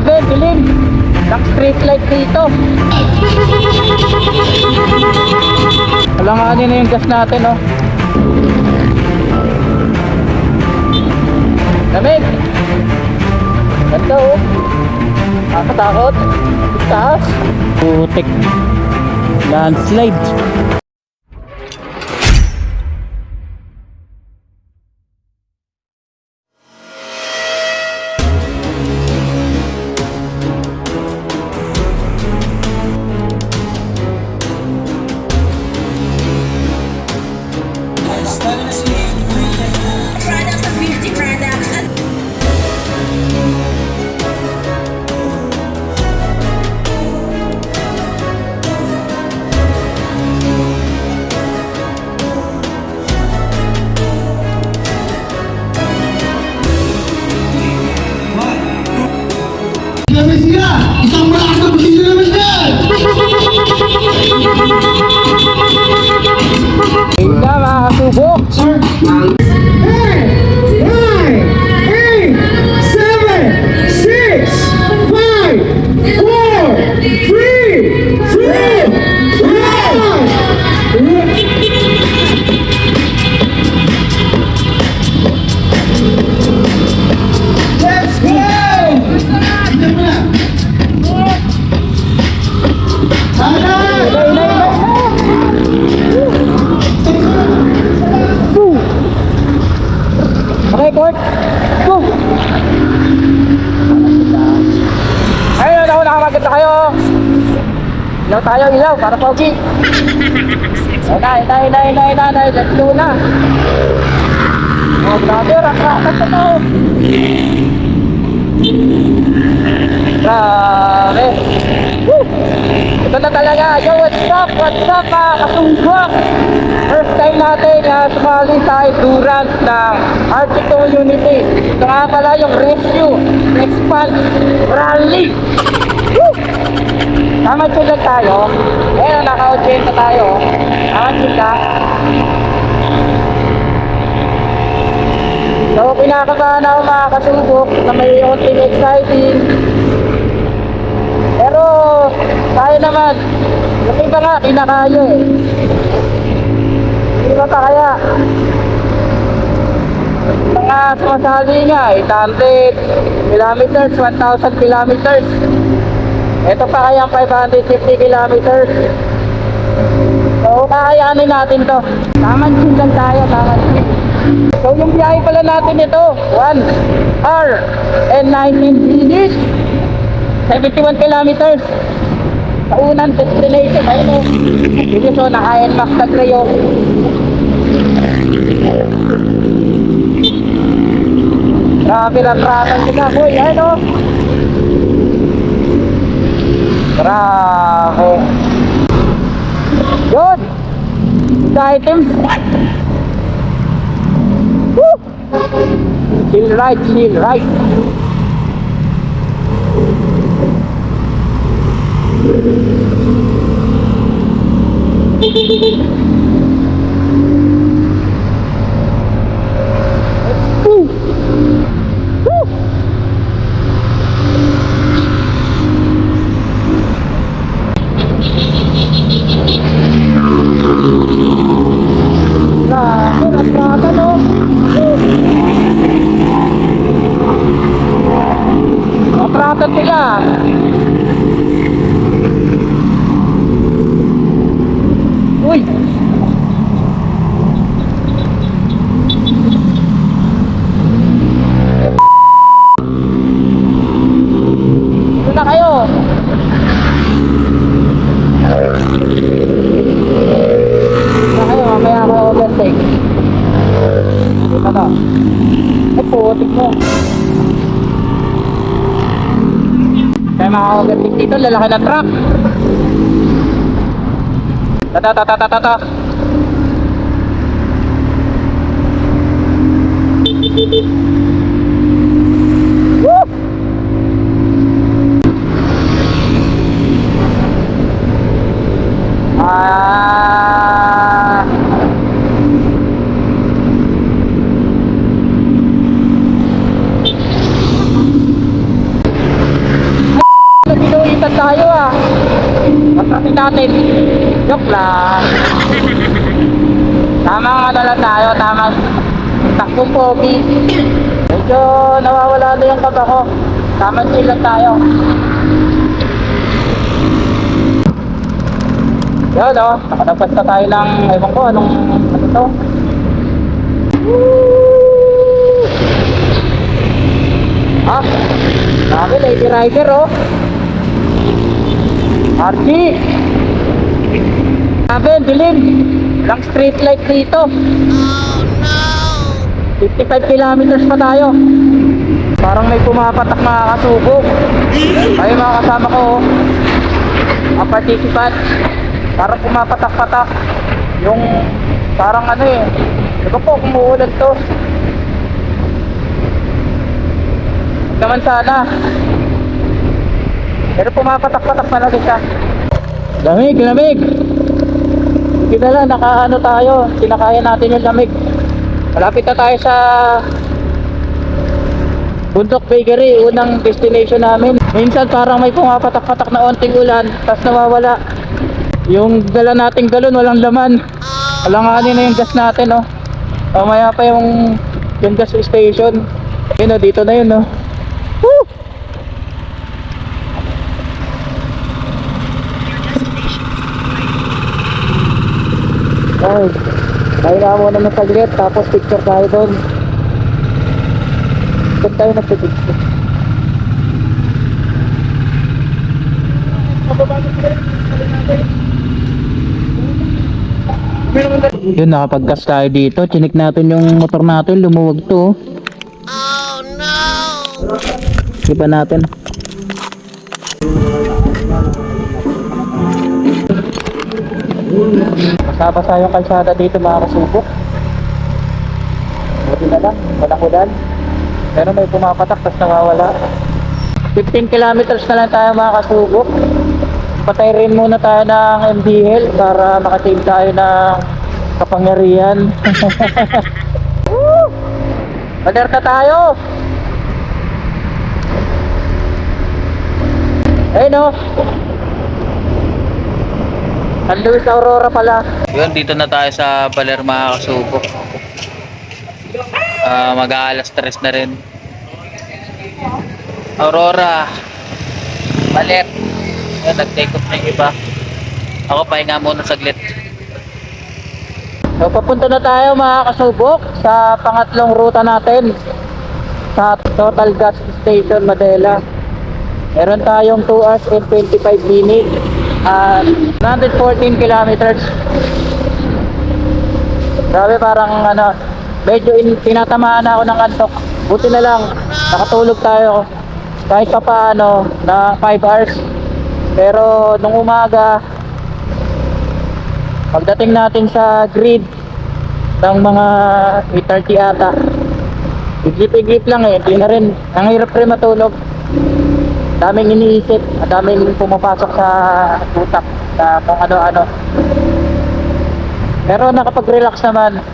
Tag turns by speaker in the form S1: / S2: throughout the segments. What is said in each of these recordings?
S1: Grabe, bilim. Black street light dito. Alanganin na yung gas natin, oh. Lamig. Ganda, oh. Nakakatakot. Taas. Putik. Landslide. Ilaw ilaw, para pogi. Na, na, na, ayun na, ayun na, ayun na, let's go na. Oh, grabe, rakrakat na to. Grabe. Woo! Ito na talaga. Yo, what's up? What's up, mga kasungkwak? First time natin uh, sumali sa endurance ng Arctic Community. Ito nga pala yung rescue, expand, rally. Sila tayo. Ayun, naka-audience na tayo. Tama sila. So, pinakabahan ako mga kasubok na may unting exciting. Pero, kaya naman. Yung iba nga, kinakaya eh. Hindi ba kaya? Mga sumasali nga, 800 kilometers, 1,000 kilometers. Ito pa kaya ang 550 kilometers. So, kakayanin natin to. Taman chin lang tayo, taman chin. So, yung biyahe pala natin ito, 1 hour and 19 minutes. 71 kilometers. Sa unang destination, ayun o. Dito so, naka Max Tagreo. Grabe na tratan sila, boy. Ayun o. Grabe. Yun. The items. Woo! Chill right, chill right. Woo! Woo! Grabe, natrata no? Natrata sila. Uy! Ito na kayo. Ito na kayo, mamaya ako overtake. Ito na. Ay, putik mo. Kaya lalaki na truck. Tata, tata, tata, tata. Woo! Ah. baliktad tayo ah. Matrasin natin. Joke lang. Tamang ano lang tayo, tamang takbong pogi. Medyo nawawala na yung kaba ko. Tamang chill lang tayo. Yun o, nakatapos na tayo ng, ewan ko, anong, ano to? Woo! Ah, grabe, lady rider oh. Archie! Ang dilim. Lang street light dito. Oh no! 55 kilometers pa tayo. Parang may pumapatak na kasubok. Ay mga kasama ko, oh. ang participant. Parang pumapatak-patak. Yung parang ano eh. Diba po, kumuulan to. Naman sana. Pero pumapatak-patak talaga siya. Lamig, lamig. Na lang, nakaano tayo. Kinakaya natin yung lamig. Malapit na tayo sa Bundok Bakery, unang destination namin. Minsan parang may pumapatak-patak na onting ulan, tapos nawawala. Yung dala nating galon, walang laman. Alanganin na yung gas natin, oh. Mamaya pa yung, yung gas station. Yun, oh, dito na yun, oh. Woo! Ay, tayo na muna ng saglit, tapos picture tayo doon. Doon tayo nagpipicture. Yun, nakapag-gas tayo dito. Chinik natin yung motor natin, lumuwag to. Oh no! Iba natin. Basa-basa yung kalsada dito mga kasubok. Buti na lang, walang ulan. Pero may pumapatak tapos nawawala. 15 kilometers na lang tayo mga kasubok. Patay rin muna tayo ng MDL para makasave tayo ng kapangyarihan. Woo! Alerta tayo! Ayun o. San Luis Aurora pala. Yun, dito na tayo sa Baler mga kasubok. Ah, mag-aalas tres na rin. Aurora. Baler. Yun, nag-take off na yung iba. Ako pahinga muna saglit. So, papunta na tayo mga kasubok sa pangatlong ruta natin sa Total Gas Station Madela. Meron tayong 2 hours and 25 minutes at 114 kilometers. Grabe parang ano, medyo in, tinatamaan na ako ng antok. Buti na lang, nakatulog tayo kahit pa paano na 5 hours. Pero nung umaga, pagdating natin sa grid ng mga 8.30 ata, iglip-iglip lang eh, hindi na rin, ang hirap rin matulog daming iniisip, daming pumapasok sa utak na kung ano-ano. Pero nakapag-relax naman.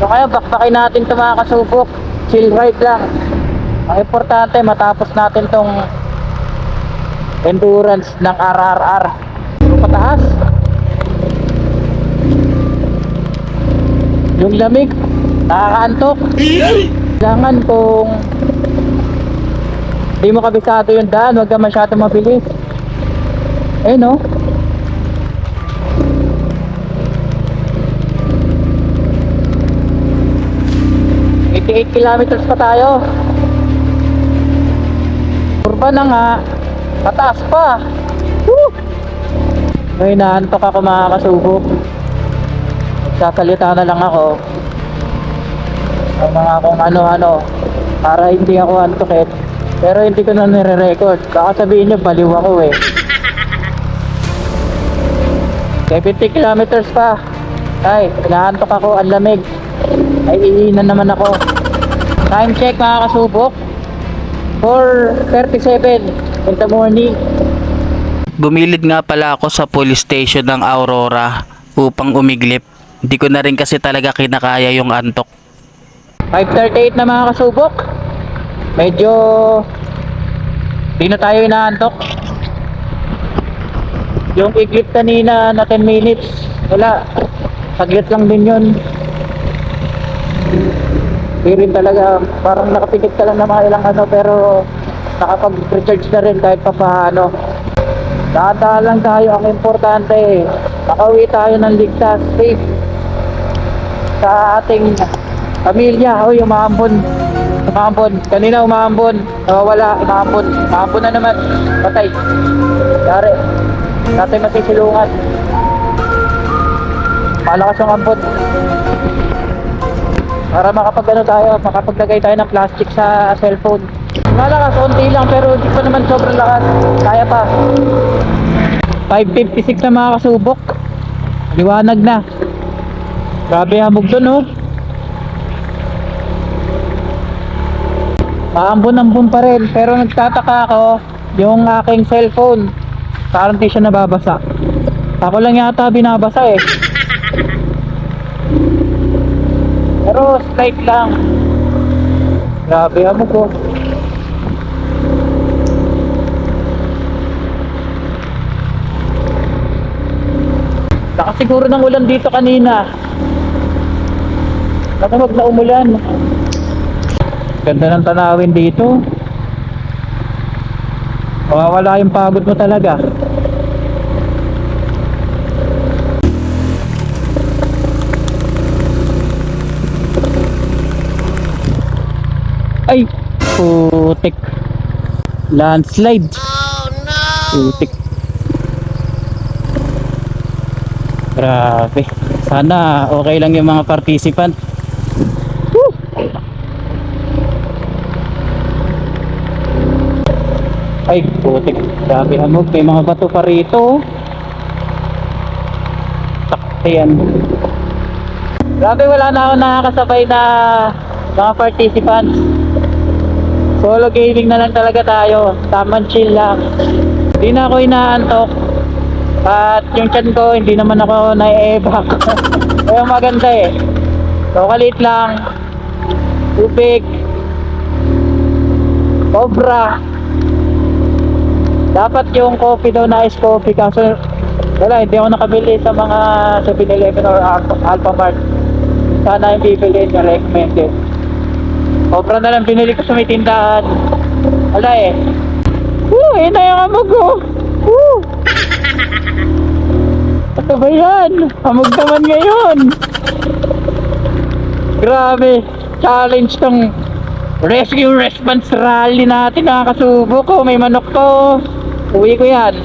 S1: So kaya bakbakin natin ito mga kasubok. Chill ride lang. Ang importante matapos natin tong endurance ng RRR. Yung pataas. Yung lamig, nakakaantok. Kailangan kung Di mo kabisado yung daan, huwag ka masyado mabilis. Eh no? Eighty-eight kilometers pa tayo. Kurba na nga. Pataas pa. Woo! May naantok ako mga kasubok. Sasalita na lang ako. Ang mga kung ano-ano. Para hindi ako antokin. Pero hindi ko na nire-record. Baka sabihin nyo, baliw ako eh. 70 kilometers pa. Ay, inaantok ako, ang lamig. Ay, iinan naman ako. Time check mga kasubok. 4.37 in the morning.
S2: Bumilid nga pala ako sa police station ng Aurora upang umiglip. Hindi ko na rin kasi talaga kinakaya yung antok.
S1: 5.38 na mga kasubok. Medyo di na tayo inaantok. Yung iglip kanina na 10 minutes, wala. Saglit lang din yun. Hindi rin talaga, parang nakapikit ka lang ng mga ilang ano, pero nakapag-recharge na rin kahit pa paano. Lang tayo, ang importante. Makauwi tayo ng ligtas, safe. Sa ating pamilya, o yung umambon. Umambon. Kanina umambon. Nawawala, umambon. Umambon na naman. Patay. Dari. Dati matisilungan. Malakas yung ambon. Para makapag ano tayo, makapaglagay tayo ng plastic sa cellphone. Malakas, konti lang pero di pa naman sobrang lakas. Kaya pa. 556 na mga kasubok. Liwanag na. Grabe hamog dun oh. Maambon-ambon pa rin. Pero nagtataka ako, yung aking cellphone, parang di siya nababasa. Ako lang yata binabasa eh. Pero slight lang. Grabe hamog oh. Lakas siguro ng ulan dito kanina. Nakamag na umulan. Ganda ng tanawin dito. Mawawala yung pagod mo talaga. Ay, putik. Landslide. Oh no. Putik. Grabe. Sana okay lang yung mga participant. 5 putik. Sabi mo ano? may mga bato pa rito. Ayan grabe wala na ako nakakasabay na mga participants. Solo gaming na lang talaga tayo. Tamang chill lang. Hindi na ako inaantok. At yung chan ko hindi naman ako nai-evac kaya maganda eh. So kalit lang. Tubig. Cobra. Dapat yung coffee daw na ice coffee. Kaso, wala, hindi ako nakabili sa mga 7-Eleven or Alpha- Alphamart. Sana yung bibili niya recommended. Cobra na lang binili ko sa may tindahan. Wala eh. Woo! Yun na yung amog ko. Woo! Ano ba yan? Hamog naman ngayon. Grabe. Challenge tong rescue response rally natin. Nakakasubo ko. May manok ko. Uwi ko yan.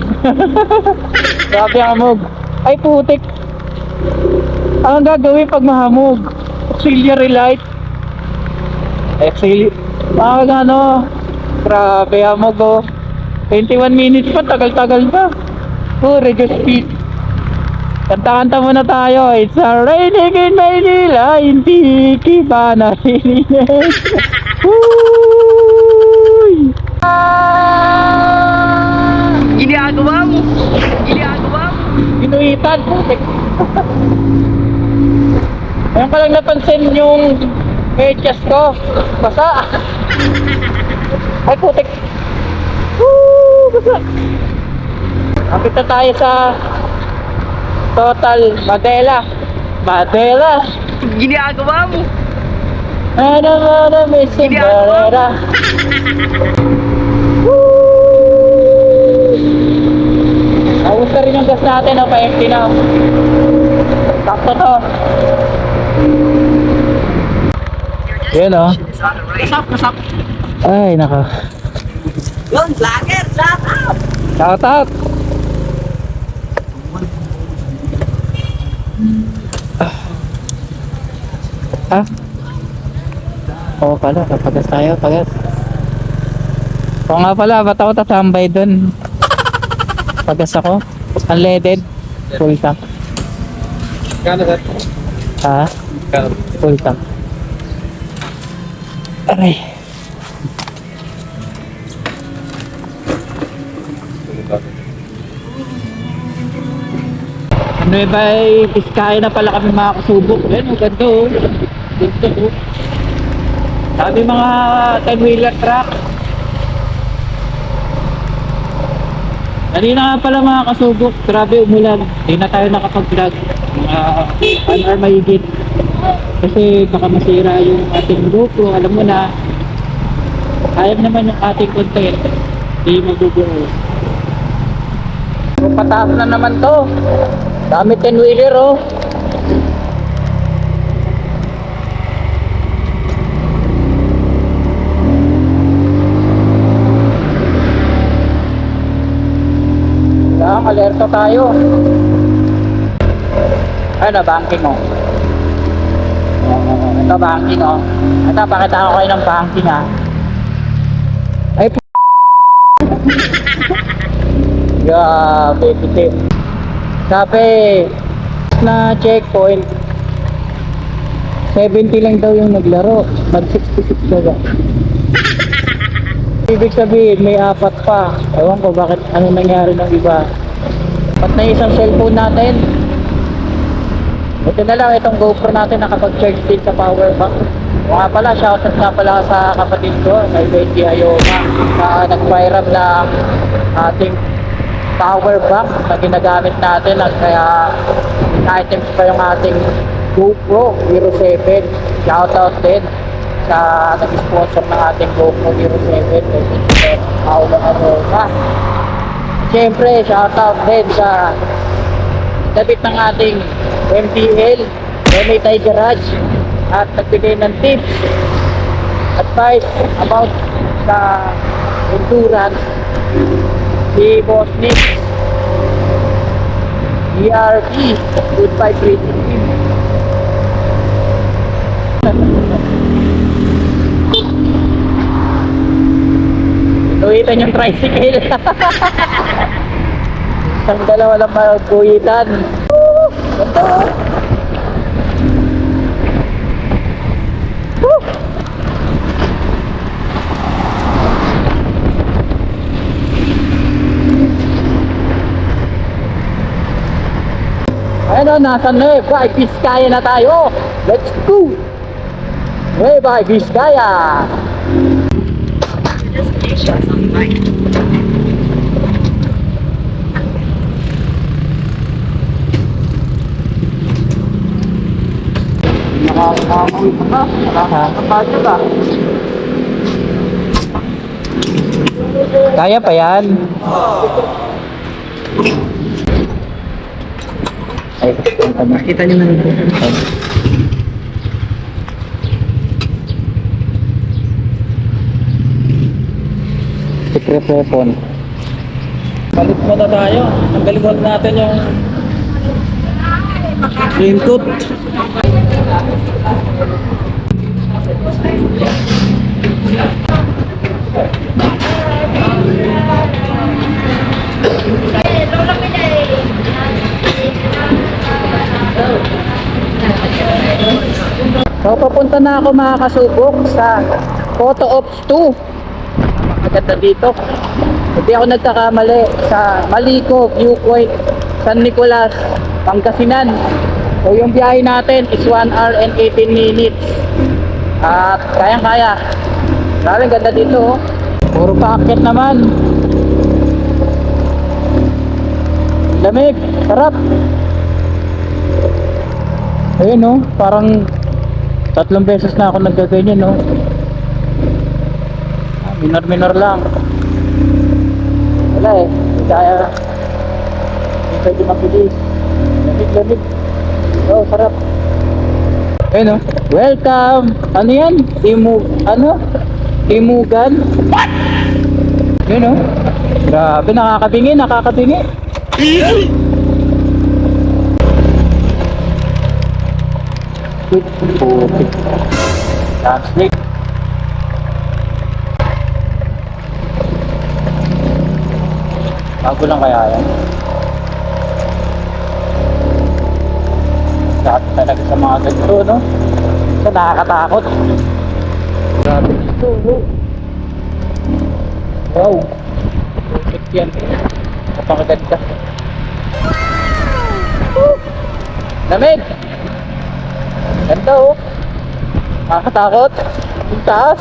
S1: Grabe hamog. Ay putik. Ang gagawin pag mahamog? Auxiliary light. Auxiliary. Ah, ano. Grabe hamog oh. 21 minutes pa. Tagal-tagal pa. Oh, reduce speed. Kanta-kanta muna tayo. It's a raining in Maynila. Hindi kiba na hinihin. Uy!
S3: Mo! Ginagawa mo!
S1: Inuitan. Putik. Ngayon ko lang napansin yung medyas ko. Basa. Ay, putik. Woo! Basa. Kapit na tayo sa Total Madela. Madela.
S3: Ginagawa mo!
S1: Ano ano may Cinderella. Na rin yung gas natin, no? Pa-empty na. Sakto to. Yun, oh.
S3: Kasap, kasap!
S1: Ay, naka.
S3: Yun, vlogger! Shout out!
S1: Shout out! Ah. Oo pala, kapagas tayo, pagas. Oo nga pala, ba't ako tatambay dun? Pagas ako. Unleaded. Full tank.
S4: Kano sir?
S1: Ha?
S4: Kano?
S1: Full tank. Aray. Nueva Vizcaya na pala kami mga kasubok. Ayan, ang ganda oh. Dito oh. Sabi mga 10-wheeler truck. Kanina nga pala mga kasubok, grabe umulan. Hindi na tayo nakapag-vlog. Mga one hour mahigit. Kasi baka masira yung ating grupo. Alam mo na, sayang naman yung ating content. Hindi magugulo. So, pataas na naman to. Dami 10-wheeler oh. Alerto tayo. Ay na, banking oh. Oh, ito banking oh. Ito, pakita ko kayo ng banking ah. Ay, p- Grabe, pitik. Sabi, na checkpoint, 70 lang daw yung naglaro. Mag 66 daw? Ibig sabihin, may apat pa. Ewan ko bakit ano nangyari ng iba. Ba't na isang cellphone natin? Ito na lang, itong GoPro natin nakapag-charge din sa power bank. Nga pala, shoutout nga pala sa kapatid ko, kay Betty Ayoma, na nag-viral ng ating power bank na ginagamit natin at kaya items pa yung ating GoPro Hero 7. Shoutout din sa nag-sponsor ng ating GoPro Hero 7 kay. Paolo Arosa. Siyempre, shoutout din sa dabit ng ating MTL, MA Thai Garage at nagbigay ng tips advice about sa endurance. Si Boss Nick ERP Good Vibe Racing Team Tuwitan yung tricycle Isang dalawa lang oh. Woo! Ayun o, nasa Nueva Vizcaya na tayo. Let's go! Nueva Vizcaya! Nakakamoy pa ka. Nakakapayo ka. Kaya pa yan. Ay,
S3: Makita niyo na ito.
S1: secret weapon. Balik muna tayo. Tanggalin muna natin yung raincoat. So, papunta na ako mga kasubok sa Photo Ops 2. Maganda dito. Hindi ako nagkakamali sa Maliko, Viewpoint, San Nicolas, Pangasinan. So yung biyahe natin is 1 hour and 18 minutes. At kayang-kaya. Grabe ganda dito oh. Puro paakyat naman. Lamig, sarap. Ayun oh, parang tatlong beses na ako nagkaganyan no. Minor-minor lang. Wala eh. Hindi kaya. Hindi pwede mabilis. Lamig, lamig. Oh, sarap. Ayun oh. Welcome! Ano yan? Timu... Ano? Timugan? What? Yun oh. Grabe, nakakabingi, nakakabingi. Good. Okay. Translate. Bago lang kaya yan. Lahat talaga sa mga ganito, no? So, nakakatakot. Grabe dito, oh. Wow. Perfect yan. Napakaganda. Lamig! Ganda, oh. Nakakatakot. Yung taas.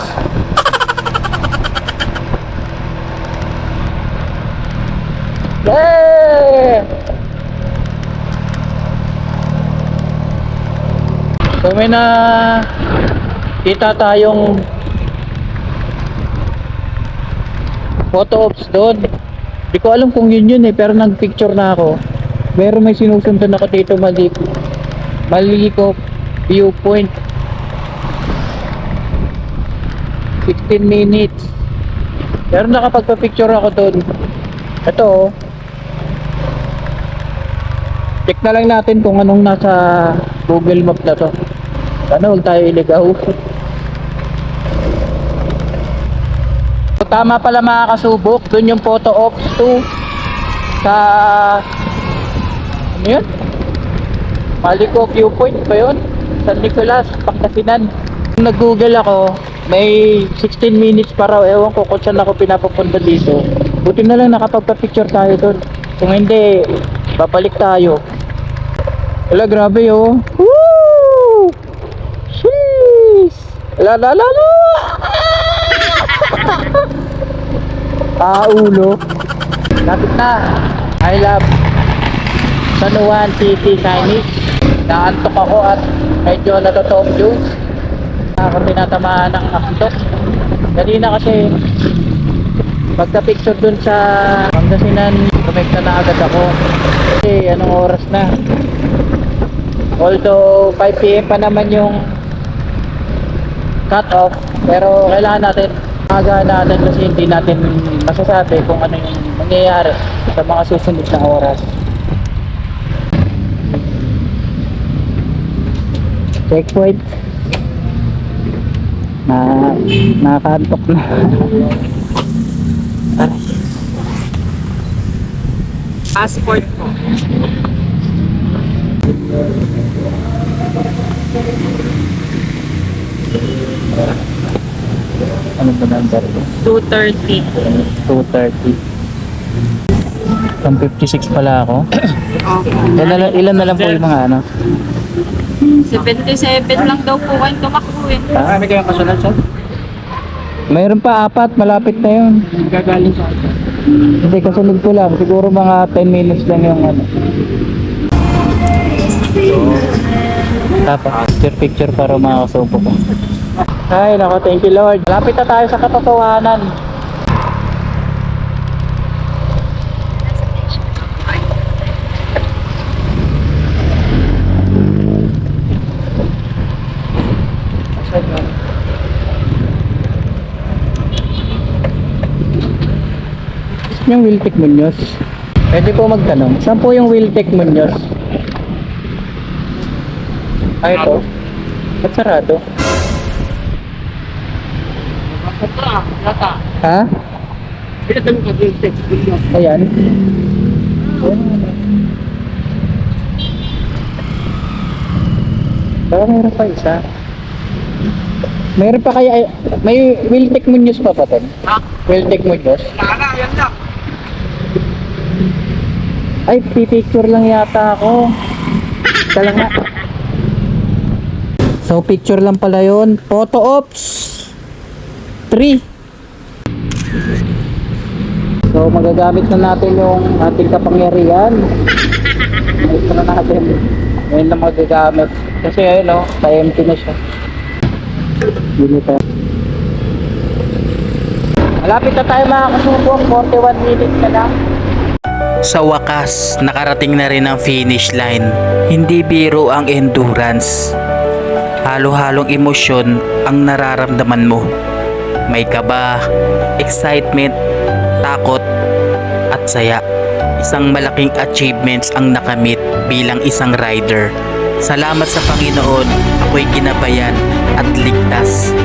S1: Yay! So may na kita tayong photo ops doon. Di ko alam kung yun yun eh, pero nag-picture na ako. Meron may sinusundan ako dito mali Maliko viewpoint. 16 minutes. Pero nakapagpa-picture ako doon. Ito oh. Check na lang natin kung anong nasa Google Map na to. Sana huwag tayo iligaw. Tama pala mga kasubok. Doon yung photo ops 2 sa ano yun? Maliko viewpoint ba yun? San Nicolas, Pangasinan. Nung nag-google ako, may 16 minutes pa raw. Ewan ko kung saan ako pinapapunta dito. Buti na lang nakapagpa-picture tayo doon. Kung hindi, babalik tayo. Wala, grabe oh. Woo! Sheesh! La la la la! ah, ulo. Lapit na. I love San Juan City, Chinese. Naantok ako at medyo natotong juice. Ako tinatamaan ng aktok. Kanina kasi pagka-picture dun sa Pangasinan, kumekta na agad ako. Kasi anong oras na? Although 5pm pa naman yung cut off, pero kailangan natin aga natin kasi hindi natin masasabi kung ano yung mangyayari sa mga susunod na oras. Checkpoint. Na nakakantok na.
S3: Passport ko.
S1: Ano ba number ko?
S3: 230.
S1: 230. 156 pala ako. ilan, na ilan na lang po yung mga ano?
S3: 77 lang daw po kayo tumakbo eh.
S1: Ah, may kayong kasunod sir? Mayroon pa apat, malapit na yun. Gagaling sa Hindi, kasunod ko lang. Siguro mga 10 minutes lang yung ano. Tapos, picture picture para mga kasubo ko. Ay, nako, thank you Lord. Malapit na tayo sa katotohanan. Yung Wiltec Munoz. Pwede po magtanong. Saan po yung Wiltec Munoz? Ah, ito. Ba't sarado? Ha? Ayan. Baka meron pa isa. Meron pa kaya, may Wiltec Munoz pa pa ten?
S3: Ha?
S1: Wiltec Munoz?
S3: Nana, yan lang.
S1: Ay, pipicture lang yata ako. Kala nga. So, picture lang pala yon. Photo ops. 3. So, magagamit na natin yung ating kapangyarihan. Ito na natin. Ngayon na magagamit. Kasi ayun o, empty na siya. Tayo. Malapit na tayo mga kasubok. 41 minutes na lang.
S2: Sa wakas, nakarating na rin ang finish line. Hindi biro ang endurance. Halo-halong emosyon ang nararamdaman mo. May kaba, excitement, takot, at saya. Isang malaking achievements ang nakamit bilang isang rider. Salamat sa Panginoon, ako'y ginabayan at ligtas.